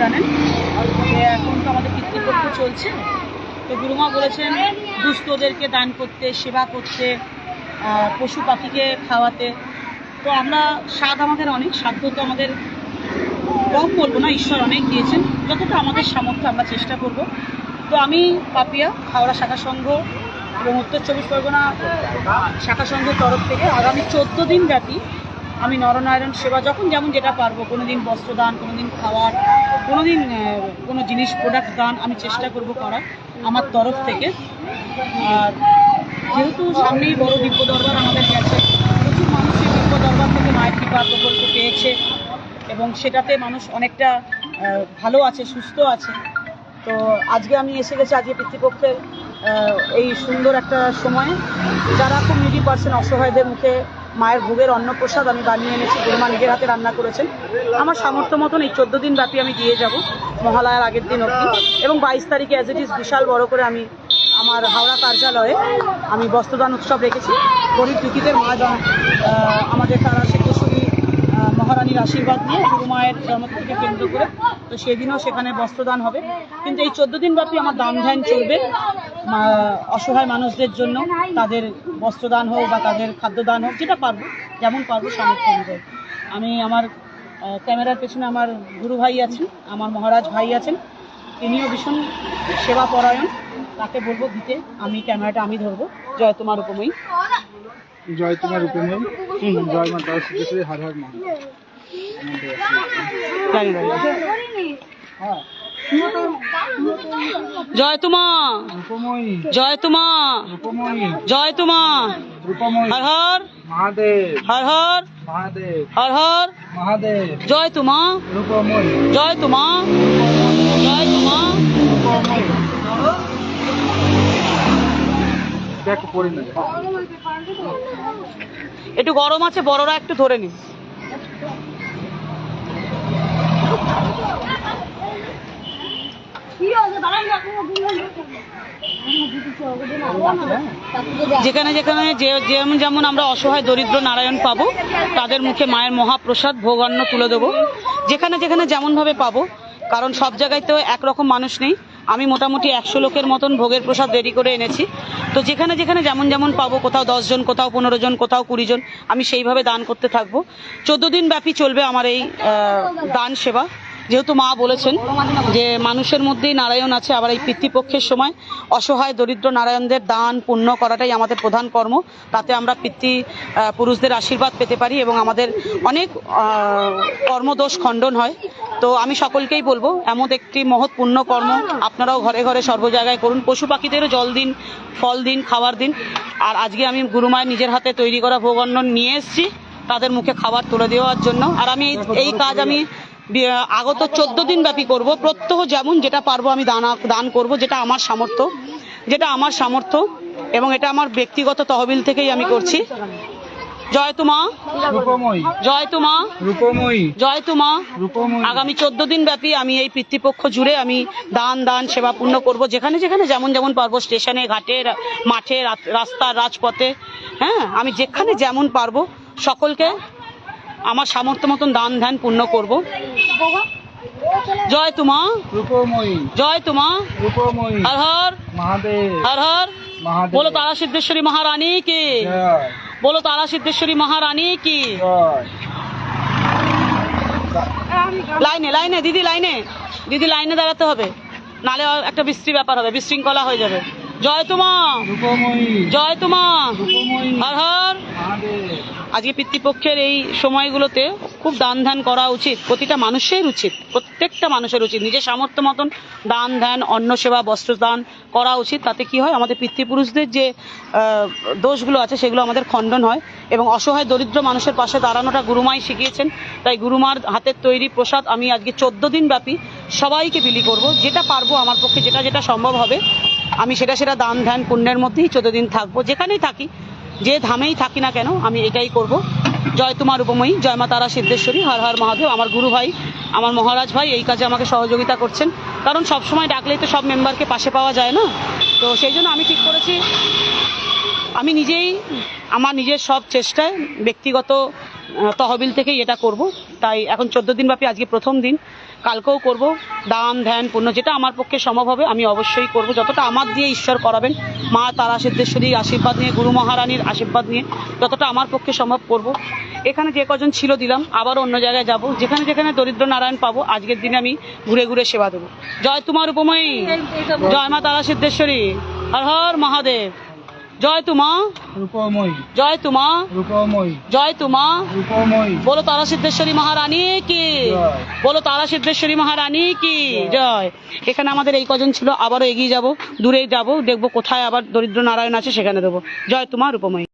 জানেন যে এখন তো আমাদের পিতৃপক্ষ চলছে। তো গুরুমা বলেছেন, দুস্থদেরকে দান করতে, সেবা করতে পশু পাখিকে খাওয়াতে। তো আমরা স্বাদ আমাদের অনেক সাধ্য তো আমাদের কম বলব না, ঈশ্বর অনেক দিয়েছেন। যতটা আমাদের সামর্থ্য আমরা চেষ্টা করব। তো আমি পাপিয়া, হাওড়া শাখা সংঘ এবং উত্তর চব্বিশ পরগনা শাখা সংঘের তরফ থেকে আগামী চোদ্দ দিন ব্যাপী আমি নরনারায়ণ সেবা যখন যেমন যেটা পারব কোনো দিন বস্ত্রদান কোনো দিন খাওয়ার কোনো দিন কোনো জিনিস প্রোডাক্ট দান আমি চেষ্টা করব করার আমার তরফ থেকে। আর যেহেতু সামনেই বড় দিব্য দরবার আমাদের গেছে প্রচুর মানুষ এই দিব্য দরবার থেকে মায়ের কৃপা প্রকল্প পেয়েছে এবং সেটাতে মানুষ অনেকটা ভালো আছে, সুস্থ আছে। তো আজকে আমি এসে গেছি আজকে পিতৃপক্ষের এই সুন্দর একটা সময়ে। যারা খুব নিডি পার্সেন অসহায়দের মুখে মায়ের ভোগের অন্নপ্রসাদ আমি বানিয়ে এনেছি গুরুমা নিজের হাতে রান্না করেছেন। আমার সামর্থ্য মতন এই চোদ্দ দিন ব্যাপী আমি দিয়ে যাব মহালয়ার আগের দিন অবধি। এবং বাইশ তারিখে অ্যাজ ইট ইজ বিশাল বড় করে আমি আমার হাওড়া কার্যালয়ে আমি বস্ত্রদান উৎসব রেখেছি। গরিব দুঃখীদের মা আমাদের তারা সিদ্ধেশ্বরী আহ, মহারানীর আশীর্বাদ নিয়ে গুরু মায়ের জন্মতিথিকে কেন্দ্র করে তো সেদিনও সেখানে বস্ত্রদান হবে। কিন্তু এই চোদ্দ দিন ব্যাপী আমার দান ধ্যান চলবে অসহায় মানুষদের জন্য তাদের বস্ত্রদান হোক বা তাদের খাদ্যদান হোক যেটা পারব যেমন পারব সামর্থ্য অনুযায়ী। আমি আমার ক্যামেরার পেছনে আমার গুরু ভাই আছেন আমার মহারাজ ভাই আছেন। তিনিও ভীষণ সেবা পরায়ণ তাকে বলব দিতে আমি ক্যামেরাটা আমি ধরবো। জয় তোমার উপময়ী। জয় তোমার উপময়। জয় মা তারা হার হার মা আমাদের জানি না। হ্যাঁ জয় তোমা। জয় তোমা। জয় তোমা। হর হর। মহাদেব। হর হর। মহাদেব। হর হর। মহাদেব। জয় তোমা। জয় তোমা। জয় তোমা। একটু গরম আছে বড়রা একটু ধরে নিন যেখানে যেখানে যে যেমন যেমন আমরা অসহায় দরিদ্র নারায়ণ পাবো, তাদের মুখে মায়ের মহাপ্রসাদ ভোগান্ন তুলে দেবো। যেখানে যেখানে যেমনভাবে পাবো, কারণ সব জায়গায় তো একরকম মানুষ নেই। আমি মোটামুটি একশো লোকের মতন ভোগের প্রসাদ রেডি করে এনেছি। তো যেখানে যেখানে যেমন যেমন পাবো, কোথাও দশজন কোথাও পনেরো জন, কোথাও কুড়ি জন, আমি সেইভাবে দান করতে থাকব। চোদ্দ দিন ব্যাপী চলবে আমার এই দান সেবা। যেহেতু মা বলেছেন যে মানুষের মধ্যেই নারায়ণ আছে, আবার এই পিতৃপক্ষের সময় অসহায় দরিদ্র নারায়ণদের দান পুণ্য করাটাই আমাদের প্রধান কর্ম। তাতে আমরা পিতৃ পুরুষদের আশীর্বাদ পেতে পারি এবং আমাদের অনেক কর্মদোষ খণ্ডন হয়। তো আমি সকলকেই বলব, এমন একটি মহৎ পুণ্য কর্ম আপনারাও ঘরে ঘরে সর্ব জায়গায় করুন। পশু পাখিদেরও জল দিন, ফল দিন, খাবার দিন। আর আজকে আমি গুরুমায় নিজের হাতে তৈরি করা ভোগান্ন নিয়ে এসেছি। তাদের মুখে খাবার তুলে দেওয়ার জন্য। আর আমি এই- কাজ আমি আগত চোদ্দ দিন ব্যাপী করব। প্রত্যহ যেমন যেটা পারব আমি দান দান করব যেটা আমার সামর্থ্য যেটা আমার সামর্থ্য এবং এটা আমার ব্যক্তিগত তহবিল থেকেই আমি করছি। জয় তোমা। জয় তোমা। জয় তোমা। আগামী চোদ্দ দিন ব্যাপী আমি এই পিতৃপক্ষ জুড়ে আমি দান দান সেবা পূর্ণ করব। যেখানে যেখানে যেমন যেমন পারব স্টেশনে ঘাটে মাঠে রা- রাস্তার রাজপথে হ্যাঁ আমি যেখানে যেমন পারব সকলকে আমার সামর্থ্য মতন দান ধ্যান পূর্ণ করব। জয় তোমা। রূপময়ী। জয় তোমা। রূপময়ী। হর হর। মহাদেব। হর হর। বলো তারা সিদ্ধেশ্বরী মহারানী কি? বলো তারা সিদ্ধেশ্বরী মহারানী কি? লাইনে লাইনে দিদি লাইনে। দিদি লাইনে দাঁড়াতে হবে। নালে একটা বৃষ্টি ব্যাপার হবে বিশৃঙ্খলা হয়ে যাবে। জয় তোমা। জয় তোমা। হর হর। আজকে পিতৃপক্ষের এই সময়গুলোতে খুব দান ধ্যান করা উচিত। প্রতিটা মানুষের উচিত। প্রত্যেকটা মানুষের উচিত। নিজের সামর্থ্য মতন দান ধ্যান অন্ন সেবা বস্ত্রদান করা উচিত। তাতে কি হয়? আমাদের পিতৃপুরুষদের যে দোষগুলো আছে সেগুলো আমাদের খণ্ডন হয় এবং অসহায় দরিদ্র মানুষের পাশে দাঁড়ানোটা গুরুমাই শিখিয়েছেন। তাই গুরুমার হাতের তৈরি প্রসাদ আমি আজকে চোদ্দ দিন ব্যাপী সবাইকে বিলি করব। যেটা পারব আমার পক্ষে যেটা যেটা সম্ভব হবে আমি সেটা সেটা দান ধ্যান পুণ্যের মধ্যেই চোদ্দ দিন থাকব, যেখানেই থাকি, যে ধামেই থাকি না কেন, আমি এটাই করব। জয় তোমার উপময়ী, জয় মা তারা সিদ্ধেশ্বরী, হর হর মহাদেব। আমার গুরু ভাই, আমার মহারাজ ভাই এই কাজে আমাকে সহযোগিতা করছেন। কারণ সব সময় ডাকলেই তো সব মেম্বারকে পাশে পাওয়া যায় না। তো সেই জন্য আমি ঠিক করেছি। আমি নিজেই, আমার নিজের সব চেষ্টায় ব্যক্তিগত তহবিল থেকেই এটা করব। তাই এখন চোদ্দ দিন ব্যাপী আজকে প্রথম দিন। কালকেও করব। দান ধ্যান, পুণ্য যেটা আমার পক্ষে সম্ভব হবে, আমি অবশ্যই করব। যতটা আমার দিয়ে ঈশ্বর করাবেন, মা তারা সিদ্ধেশ্বরীর আশীর্বাদ নিয়ে, গুরু মহারানীর আশীর্বাদ নিয়ে, যতটা আমার পক্ষে সম্ভব করব। এখানে যে কজন ছিল দিলাম, আবার অন্য জায়গায় যাব। যেখানে যেখানে দরিদ্র নারায়ণ পাবো, আজকের দিনে আমি ঘুরে ঘুরে সেবা দেবো। জয় তোমার উপময়ী। জয় মা তারা সিদ্ধেশ্বরী। হর হর মহাদেব। জয় তুমা। রূপময়ী। জয় তুমা। রূপময়ী। জয় তোমা। রূপময়ী। বলো তারা সিদ্ধেশ্বরী মহারানী কি। বলো তারা সিদ্ধেশ্বরী মহারানী কি? জয়। এখানে আমাদের এই কজন ছিল আবারও এগিয়ে যাব দূরে যাব দেখব কোথায় আবার দরিদ্র নারায়ণ আছে সেখানে দেবো। জয় তোমা উপময়